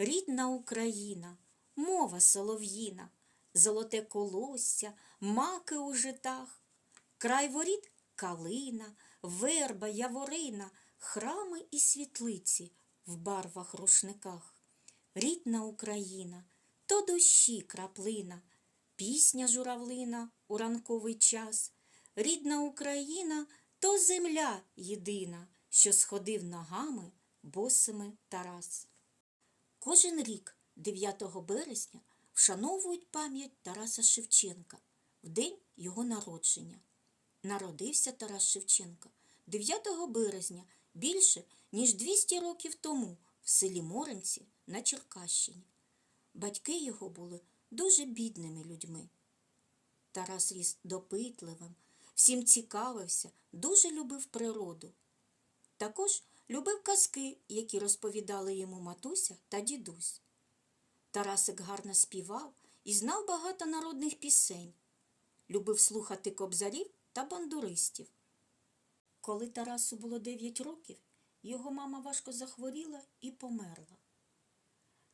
Рідна Україна, мова солов'їна, золоте колосся, маки у житах, край воріт калина, верба, яворина, храми і світлиці в барвах рушниках. Рідна Україна, то дощі краплина, пісня журавлина у ранковий час. Рідна Україна то земля єдина, що сходив ногами босими Тарас. Кожен рік, 9 березня, вшановують пам'ять Тараса Шевченка в день його народження. Народився Тарас Шевченка 9 березня більше, ніж 200 років тому в селі Моринці на Черкащині. Батьки його були дуже бідними людьми. Тарас ріс допитливим, всім цікавився, дуже любив природу. Також любив казки, які розповідали йому матуся та дідусь. Тарасик гарно співав і знав багато народних пісень, любив слухати кобзарів та бандуристів. Коли Тарасу було 9 років, його мама важко захворіла і померла.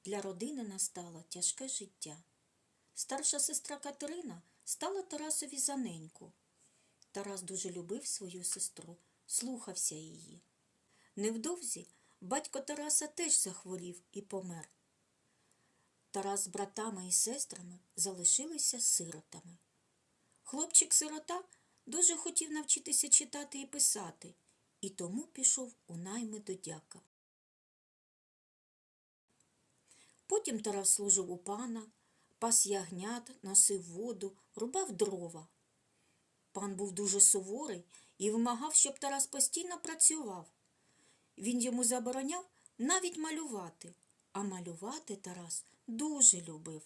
Для родини настало тяжке життя. Старша сестра Катерина стала Тарасові за неньку. Тарас дуже любив свою сестру, слухався її. Невдовзі батько Тараса теж захворів і помер. Тарас з братами і сестрами залишилися сиротами. Хлопчик-сирота дуже хотів навчитися читати і писати, і тому пішов у найми до дяка. Потім Тарас служив у пана, пас ягнят, носив воду, рубав дрова. Пан був дуже суворий і вимагав, щоб Тарас постійно працював. Він йому забороняв навіть малювати, а малювати Тарас дуже любив.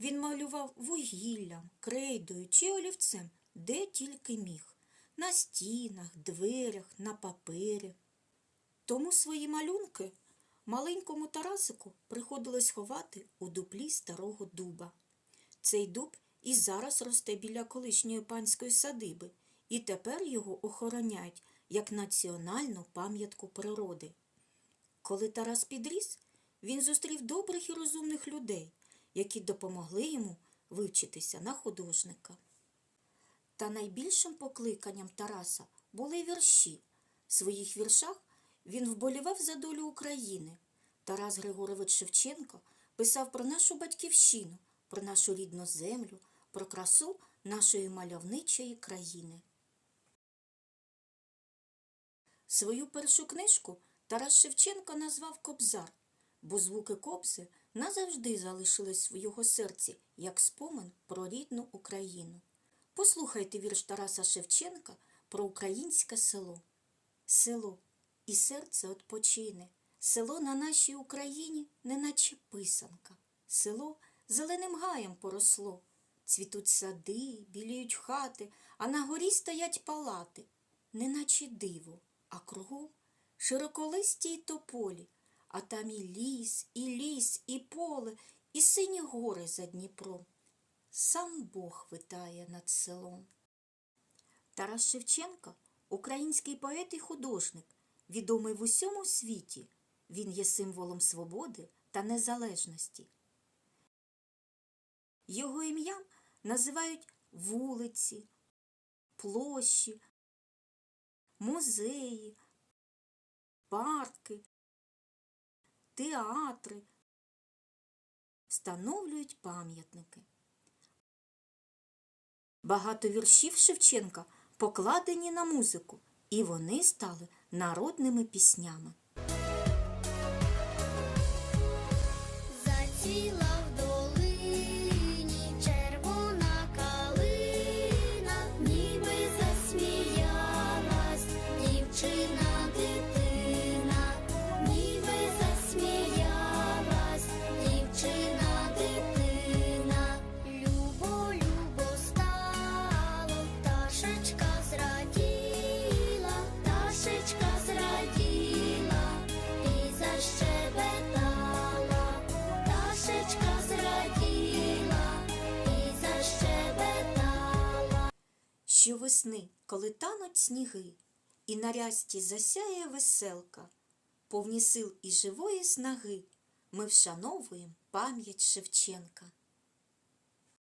Він малював вугіллям, крейдою чи олівцем, де тільки міг, на стінах, дверях, на папері. Тому свої малюнки маленькому Тарасику приходилось ховати у дуплі старого дуба. Цей дуб і зараз росте біля колишньої панської садиби, і тепер його охороняють як національну пам'ятку природи. Коли Тарас підріс, він зустрів добрих і розумних людей, які допомогли йому вивчитися на художника. Та найбільшим покликанням Тараса були вірші. В своїх віршах він вболівав за долю України. Тарас Григорович Шевченко писав про нашу батьківщину, про нашу рідну землю, про красу нашої мальовничої країни. Свою першу книжку Тарас Шевченко назвав Кобзар, бо звуки кобзи назавжди залишились в його серці як спомин про рідну Україну. Послухайте вірш Тараса Шевченка про українське село. Село і серце отпочине, село на нашій Україні, неначе писанка. Село зеленим гаєм поросло. Цвітуть сади, біліють хати, а на горі стоять палати, неначе диво, а кругом широколисті й тополі, а там і ліс, і ліс, і поле, і сині гори за Дніпром. Сам Бог витає над селом. Тарас Шевченко український поет і художник, відомий в усьому світі. Він є символом свободи та незалежності. Його ім'ям називають вулиці, площі, музеї, парки, театри, встановлюють пам'ятники. Багато віршів Шевченка покладені на музику, і вони стали народними піснями. Заціла Щовесни, коли тануть сніги, і на рясті засяє веселка, повні сил і живої снаги, ми вшановуємо пам'ять Шевченка.